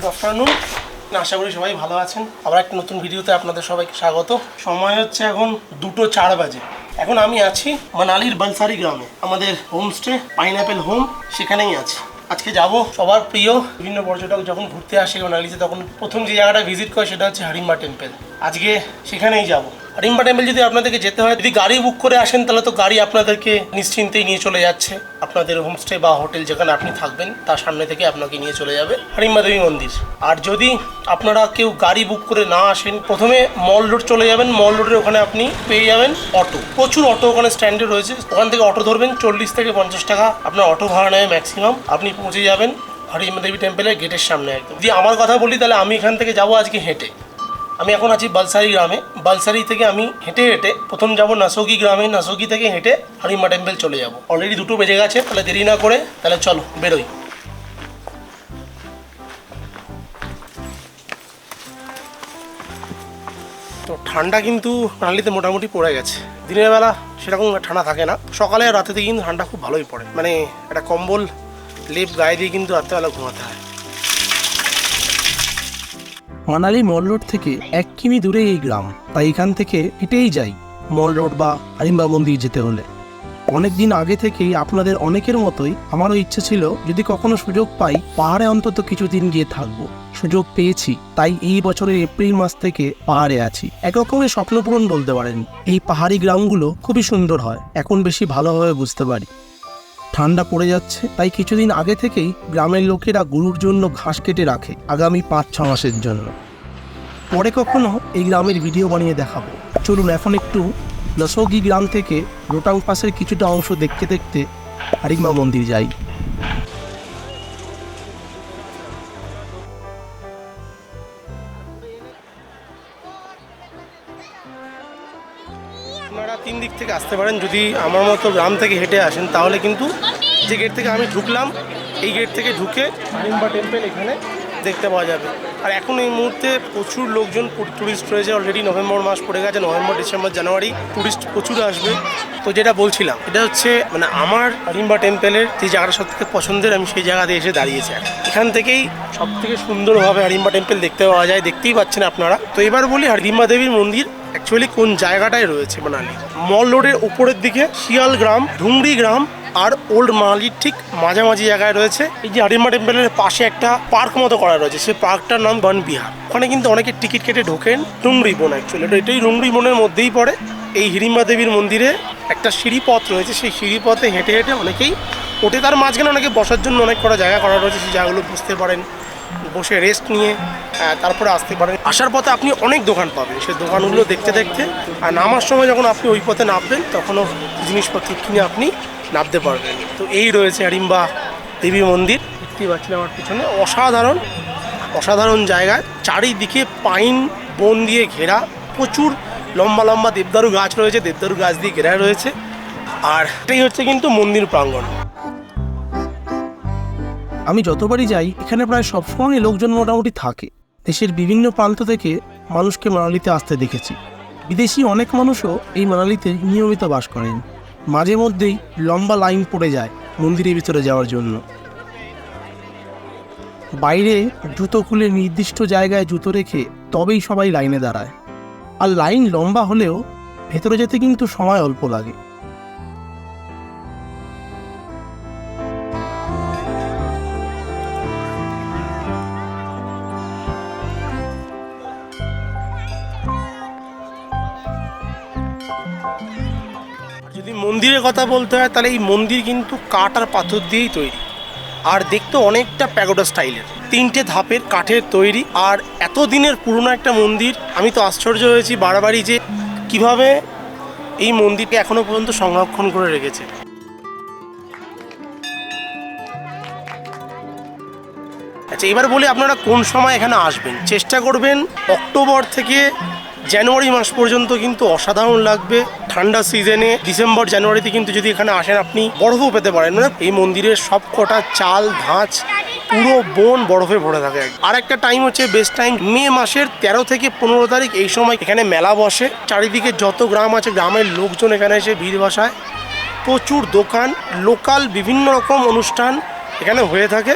Good afternoon আশা করি সবাই ভালো আছেন। আবার একটা নতুন ভিডিওতে আপনাদের সবাইকে স্বাগত। সময় হচ্ছে এখন দুটো চার বাজে। এখন আমি আছি মানালির বালসারি গ্রামে। আমাদের হোমস্টে পাইনঅ্যাপেল হোম সেখানেই আছি। আজকে যাব সবার প্রিয় বিভিন্ন পর্যটক যখন ঘুরতে আসে মানালিতে, তখন প্রথম যে জায়গাটা ভিজিট করে সেটা হচ্ছে হারিম্বা টেম্পেল আজকে সেখানেই যাব। হারিম্বা টেম্পল যদি আপনাদেরকে যেতে হয়, যদি গাড়ি বুক করে আসেন, তাহলে তো গাড়ি আপনাদেরকে নিশ্চিন্তেই নিয়ে চলে যাচ্ছে। আপনাদের হোমস্টে বা হোটেল যেখানে আপনি থাকবেন, তার সামনে থেকে আপনাকে নিয়ে চলে যাবে। হারিম্বা দেবী মন্দির। আর যদি আপনারা কেউ গাড়ি বুক করে না আসেন, প্রথমে মল রোড চলে যাবেন। মল রোডের ওখানে আপনি পেয়ে যাবেন অটো প্রচুর অটো ওখানে স্ট্যান্ডে রয়েছে। ওখান থেকে অটো ধরবেন, চল্লিশ থেকে পঞ্চাশ টাকা। আপনার অটো ভাড়া নেয় ম্যাক্সিমাম আপনি পৌঁছে যাবেন হরিমা দেবী টেম্পলের গেটের সামনে একদম। যদি আমার কথা বলি, তাহলে আমি এখান থেকে যাব আজকে হেঁটে। আমি এখন আছি বালসারি গ্রামে। বালসারি থেকে আমি হেঁটে হেঁটে প্রথম যাব নাসোকি গ্রামে। নাসোকি থেকে হেঁটে হরিমা টেম্পল চলে যাব। অলরেডি দুটো বেজে গেছে, তাহলে দেরি না করে তাহলে চলো, বেরোই। তো ঠান্ডা কিন্তু মানালিতে মোটামুটি পড়ে গেছে। দিনের বেলা সেরকম ঠান্ডা থাকে না। সকালে রাতেতে কিন্তু ঠান্ডা খুব ভালোই পড়ে। মানে একটা কম্বল, লেপ গায়ে দিয়ে কিন্তু রাত্রেবেলা ঘুমাতে হয়। মানালি মল রোড থেকে এক কিমি দূরে এই গ্রাম। তাই এখান থেকে হেঁটেই যাই মল রোড বা আরিম্বা মন্দির যেতে হলে। অনেক দিন আগে থেকেই আপনাদের অনেকের মতোই আমারও ইচ্ছে ছিল যদি কখনো সুযোগ পাই পাহাড়ে অন্তত কিছুদিন গিয়ে থাকব। সুযোগ পেয়েছি, তাই এই বছরের এপ্রিল মাস থেকে পাহাড়ে আছি। এক রকমের স্বপ্নপূরণ বলতে পারেন, এই পাহাড়ি গ্রামগুলো খুবই সুন্দর হয়, এখন বেশি ভালোভাবে বুঝতে পারি। ঠান্ডা পড়ে যাচ্ছে, তাই কিছুদিন আগে থেকেই গ্রামের লোকেরা গরুর জন্য ঘাস কেটে রাখে আগামী পাঁচ, ছ মাসের জন্য। পরে কখনো এই গ্রামের ভিডিও বানিয়ে দেখাবো। চলুন এখন একটু লসগি গ্রাম থেকে রোটাং পাসের কিছুটা অংশ দেখতে দেখতে হারিমা মন্দির যাই। আসতে পারেন। যদি আমার মতো গ্রাম থেকে হেঁটে আসেন, তাহলে কিন্তু যে গেট থেকে আমি ঢুকলাম, এই গেট থেকে ঢুকে হারিম্বা টেম্পল এখানে দেখতে পাওয়া যাবে। আর এখন এই মুহূর্তে প্রচুর লোকজন টুরিস্ট রয়েছে অলরেডি নভেম্বর মাস পড়ে গেছে নভেম্বর ডিসেম্বর জানুয়ারি টুরিস্ট প্রচুর আসবে। তো যেটা বলছিলাম, এটা হচ্ছে মানে আমার হারিম্বা টেম্পলের যে জায়গাটা সব থেকে পছন্দের, আমি সেই জায়গাতে এসে দাঁড়িয়েছি এখান থেকেই সব থেকে সুন্দরভাবে হারিম্বা টেম্পল দেখতে পাওয়া যায়। দেখতেই পাচ্ছেন আপনারা। তো এবার বলি হারিম্বা দেবীর মন্দির। অ্যাকচুয়ালি কোন জায়গাটায় রয়েছে মানালি? মল রোডের উপরের দিকে শিয়াল গ্রাম, ঢুংরি গ্রাম আর ওল্ড মানালির ঠিক মাঝামাঝি জায়গায় রয়েছে। এই যে হারিম্বা টেম্পলের পাশে একটা পার্ক মতো করা রয়েছে। সেই পার্কটার নাম বনবিহার ওখানে কিন্তু অনেকে টিকিট কেটে ঢোকেন। ডুংরি বন অ্যাকচুয়ালি এটা এটাই ডুংরি বনের মধ্যেই পড়ে। এই হিরিম্বা দেবীর মন্দিরে একটা সিঁড়িপথ রয়েছে। সেই সিঁড়িপথে হেঁটে হেঁটে অনেকেই ওঠে। তার মাঝখানে অনেকে বসার জন্য অনেক কটা জায়গা করা রয়েছে। সেই জায়গাগুলো বুঝতে পারেন। বসে রেস্ট নিয়ে আহ, তারপরে আসতে পারেন। আসার পথে আপনি অনেক দোকান পাবেন। সেই দোকানগুলো দেখতে দেখতে আর নামার সময় যখন আপনি ওই পথে নামবেন তখনও জিনিসপত্র কিনে আপনি নামতে পারবেন। তো এই রয়েছে হারিম্বা দেবী মন্দির। দেখতে পাচ্ছেন আমার পিছনে। অসাধারণ অসাধারণ জায়গা চারিদিকে পাইন বন দিয়ে ঘেরা। প্রচুর লম্বা লম্বা দেবদারু গাছ রয়েছে। দেবদারু গাছ দিয়ে ঘেরা রয়েছে। আর এটাই হচ্ছে কিন্তু মন্দির প্রাঙ্গণ। আমি যতবারই যাই, এখানে প্রায় সবসময় লোকজন মোটামুটি থাকে। দেশের বিভিন্ন প্রান্ত থেকে মানুষকে মানালিতে আসতে দেখেছি। বিদেশি অনেক মানুষও এই মানালিতে নিয়মিত বাস করেন। মাঝে মধ্যেই লম্বা লাইন পড়ে যায় মন্দিরের ভিতরে যাওয়ার জন্য। বাইরে জুতো খুলে নির্দিষ্ট জায়গায় জুতো রেখে তবেই সবাই লাইনে দাঁড়ায়। আর লাইন লম্বা হলেও ভেতরে যেতে কিন্তু সময় অল্প লাগে। যদি মন্দিরের কথা বলতে হয়, তাহলে এই মন্দির কিন্তু কাঠ আর পাথর দিয়েই তৈরি। আর দেখতে অনেকটা প্যাগোডা স্টাইলের। তিনটে ধাপের কাঠের তৈরি। আর এত দিনের পুরনো একটা মন্দির, আমি তো আশ্চর্য হয়েছি বারবারই যে কীভাবে এই মন্দিরকে এখনও পর্যন্ত সংরক্ষণ করে রেখেছে। আচ্ছা এবার বলি আপনারা কোন সময় এখানে আসবেন? চেষ্টা করবেন অক্টোবর থেকে জানুয়ারি মাস পর্যন্ত কিন্তু অসাধারণ লাগবে। ঠান্ডা সিজনে ডিসেম্বর, জানুয়ারিতে কিন্তু যদি এখানে আসেন আপনি বরফও পেতে পারেন। মানে এই মন্দিরের সব কটা চাল, ধাঁচ, পুরো বন বরফে ভরে থাকে আর একটা টাইম হচ্ছে বেস্ট টাইম মে মাসের তেরো থেকে পনেরো তারিখ এই সময় এখানে মেলা বসে। চারিদিকে যত গ্রাম আছে, গ্রামের লোকজন এখানে এসে ভিড় বসায়। প্রচুর দোকান, লোকাল বিভিন্ন রকম অনুষ্ঠান এখানে হয়ে থাকে।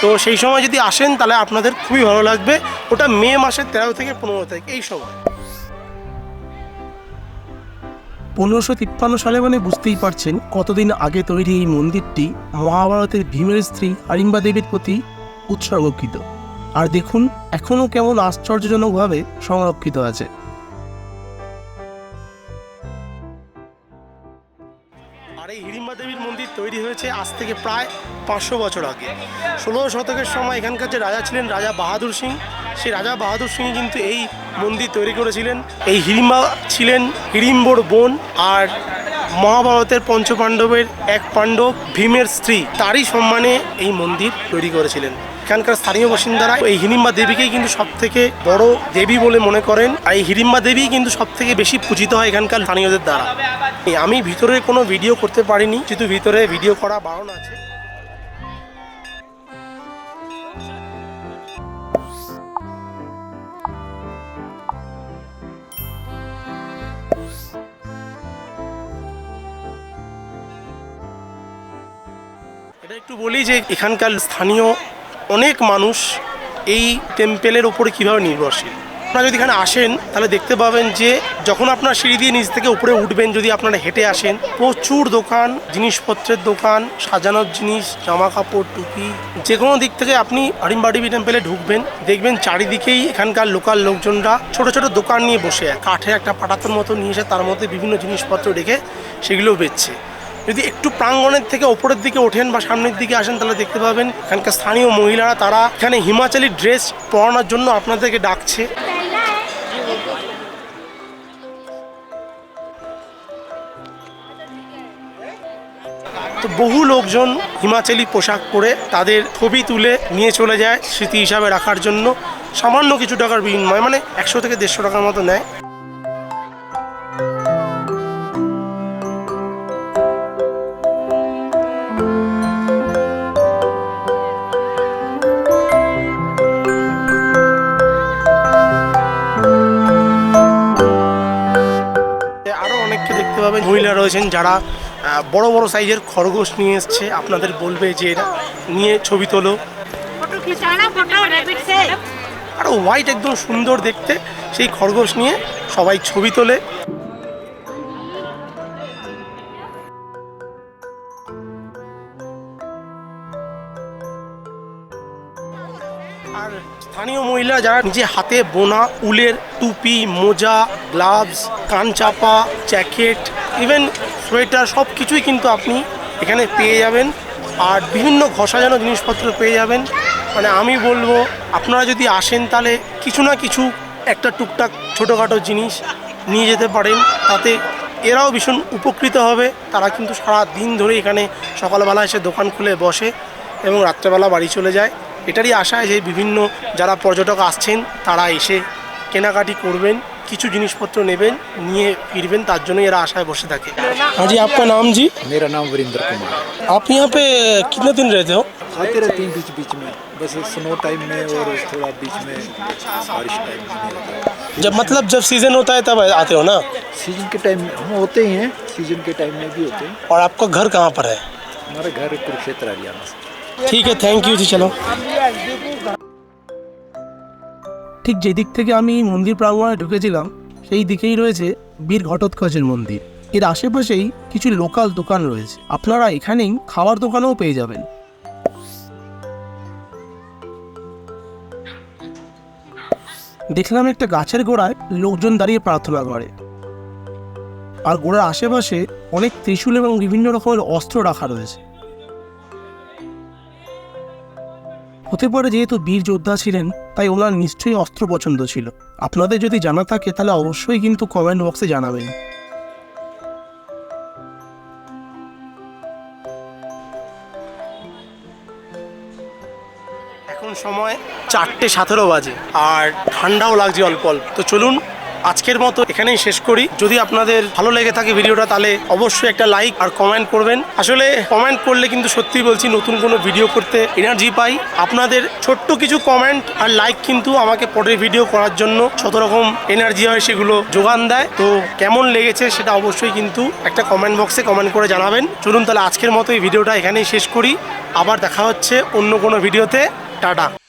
তো সেই সময় যদি আসেন তাহলে আপনাদের খুবই ভালো লাগবে। ওটা মে মাসের তেরো থেকে পনেরো তারিখ এই সময়। পনেরোশো তিপ্পান্ন সালে মানে বুঝতেই পারছেন কতদিন আগে তৈরি এই মন্দিরটি মহাভারতের ভীমের স্ত্রী আরিম্বা দেবীর প্রতি উৎসর্গকৃত। আর দেখুন, এখনও কেমন আশ্চর্যজনকভাবে সংরক্ষিত আছে। তৈরি হয়েছে আজ থেকে প্রায় পাঁচশো বছর আগে। ষোলো শতকের সময় এখানকার যে রাজা ছিলেন রাজা বাহাদুর সিং, সেই রাজা বাহাদুর সিং কিন্তু এই মন্দির তৈরি করেছিলেন। এই হিড়িম্বা ছিলেন হিড়িম্বর বোন আর মহাভারতের পঞ্চপাণ্ডবের এক পাণ্ডব ভীমের স্ত্রী। তারই সম্মানে এই মন্দির তৈরি করেছিলেন। এখানকার স্থানীয় বাসিন্দারা এই হিড়িম্বা দেবীকেই কিন্তু সব থেকে বড় দেবী বলে মনে করেন। আর এই হিড়িম্বা দেবী কিন্তু সব থেকে বেশি পূজিত হয় এখানকার স্থানীয়দের দ্বারা। আমি ভিতরে কোনো ভিডিও করতে পারিনি কিন্তু ভিতরে ভিডিও করা বারণ আছে। এটা একটু বলি যে এখানকার স্থানীয় অনেক মানুষ এই টেম্পেলের ওপরে কীভাবে নির্ভরশীল আপনারা যদি এখানে আসেন, তাহলে দেখতে পাবেন যে যখন আপনার সিঁড়ি দিয়ে নিচ থেকে উপরে উঠবেন, যদি আপনারা হেঁটে আসেন, প্রচুর দোকান, জিনিসপত্রের দোকান, সাজানোর জিনিস জামা কাপড় টুপি যে কোনো দিক থেকে আপনি আরিমবাড়িবি টেম্পেলে ঢুকবেন, দেখবেন চারিদিকেই এখানকার লোকাল লোকজনরা ছোট ছোট দোকান নিয়ে বসে। কাঠের একটা পাটাতোর মতো নিয়ে এসে তার মধ্যে বিভিন্ন জিনিসপত্র রেখে সেগুলো বেচছে যদি একটু প্রাঙ্গণের থেকে ওপরের দিকে ওঠেন বা সামনের দিকে আসেন, তাহলে দেখতে পাবেন এখানকার স্থানীয় মহিলারা, তারা এখানে হিমাচলি ড্রেস পরানোর জন্য আপনাদেরকে ডাকছে। তো বহু লোকজন হিমাচলি পোশাক পরে তাদের ছবি তুলে নিয়ে চলে যায় স্মৃতি হিসাবে রাখার জন্য। সামান্য কিছু টাকার বিনিময় মানে একশো থেকে দেড়শো টাকার মতো নেয়। রয়েছেন যারা বড় বড় সাইজের খরগোশ নিয়ে এসছে। আপনাদের বলবে যে নিয়ে ছবি তোলো। আর হোয়াইট একদম সুন্দর দেখতে। সেই খরগোশ নিয়ে সবাই ছবি তোলে। আর স্থানীয় মহিলা যারা নিজে হাতে বোনা উলের টুপি মোজা গ্লাভস কানচাপা জ্যাকেট ইভেন সোয়েটার সব কিছুই কিন্তু আপনি এখানে পেয়ে যাবেন। আর বিভিন্ন ঘষাজানো জিনিসপত্র পেয়ে যাবেন। মানে আমি বলব, আপনারা যদি আসেন তাহলে কিছু না কিছু একটা টুকটাক ছোটোখাটো জিনিস নিয়ে যেতে পারেন। তাতে এরাও ভীষণ উপকৃত হবে। তারা কিন্তু সারা দিন ধরে এখানে সকালবেলা এসে দোকান খুলে বসে এবং রাত্রেবেলা বাড়ি চলে যায়। এটারই আশায় যে বিভিন্ন যারা পর্যটক আসছেন, তারা এসে কেনাকাটি করবেন। কিছু জিনিসপত্র নেবেন নিয়ে ফিরবেন তার জন্য এরা আশায় বসে থাকে हाँ जी आपका नाम जी मेरा नाम वीरेंद्र कुमार आप यहाँ पे कितने दिन रहते हो आते रहते हैं बीच बीच में बस स्नो टाइम में और थोड़ा बीच में बारिश टाइम में नहीं रहता जब मतलब जब सीजन होता है तब आते हो ना सीजन के टाइम हम होते ही हैं सीजन के टाइम में भी होते हैं और आपका घर कहाँ पर है हमारा घर कुरुक्षेत्र हरियाणा से ठीक है थैंक यू जी चलो ঠিক যে দিক থেকে আমি মন্দির প্রাঙ্গণে ঢুকেছিলাম, সেই দিকেই রয়েছে বীর ঘটোৎকচের মন্দির। এর আশেপাশেই কিছু লোকাল দোকান রয়েছে। আপনারা এখানেই খাওয়ার দোকানও পেয়ে যাবেন। দেখলাম একটা গাছের গোড়ায় লোকজন দাঁড়িয়ে প্রার্থনা করে। আর গোড়ার আশেপাশে অনেক ত্রিশূল এবং বিভিন্ন রকমের অস্ত্র রাখা রয়েছে। হতে পারে যেহেতু বীর যোদ্ধা ছিলেন, তাই ওনার নিশ্চয়ই অস্ত্র পছন্দ ছিল। আপনাদের যদি জানা থাকে, তাহলে অবশ্যই কিন্তু কমেন্ট বক্সে জানাবেন। এখন সময় চারটে সতেরো বাজে, আর ঠান্ডাও লাগছে অল্প অল্প। তো চলুন আজকের মতো এখানেই শেষ করি। যদি আপনাদের ভালো লেগে থাকে ভিডিওটা, তাহলে অবশ্যই একটা লাইক আর কমেন্ট করবেন। আসলে কমেন্ট করলে কিন্তু সত্যি বলছি নতুন কোনো ভিডিও করতে এনার্জি পাই। আপনাদের ছোট্ট কিছু কমেন্ট আর লাইক কিন্তু আমাকে পরের ভিডিও করার জন্য যত রকম এনার্জি হয়, সেগুলো যোগান দেয়। তো কেমন লেগেছে সেটা অবশ্যই কিন্তু একটা কমেন্ট বক্সে কমেন্ট করে জানাবেন। চলুন তাহলে আজকের মতো এই ভিডিওটা এখানেই শেষ করি। আবার দেখা হচ্ছে অন্য কোনো ভিডিওতে। টাটা।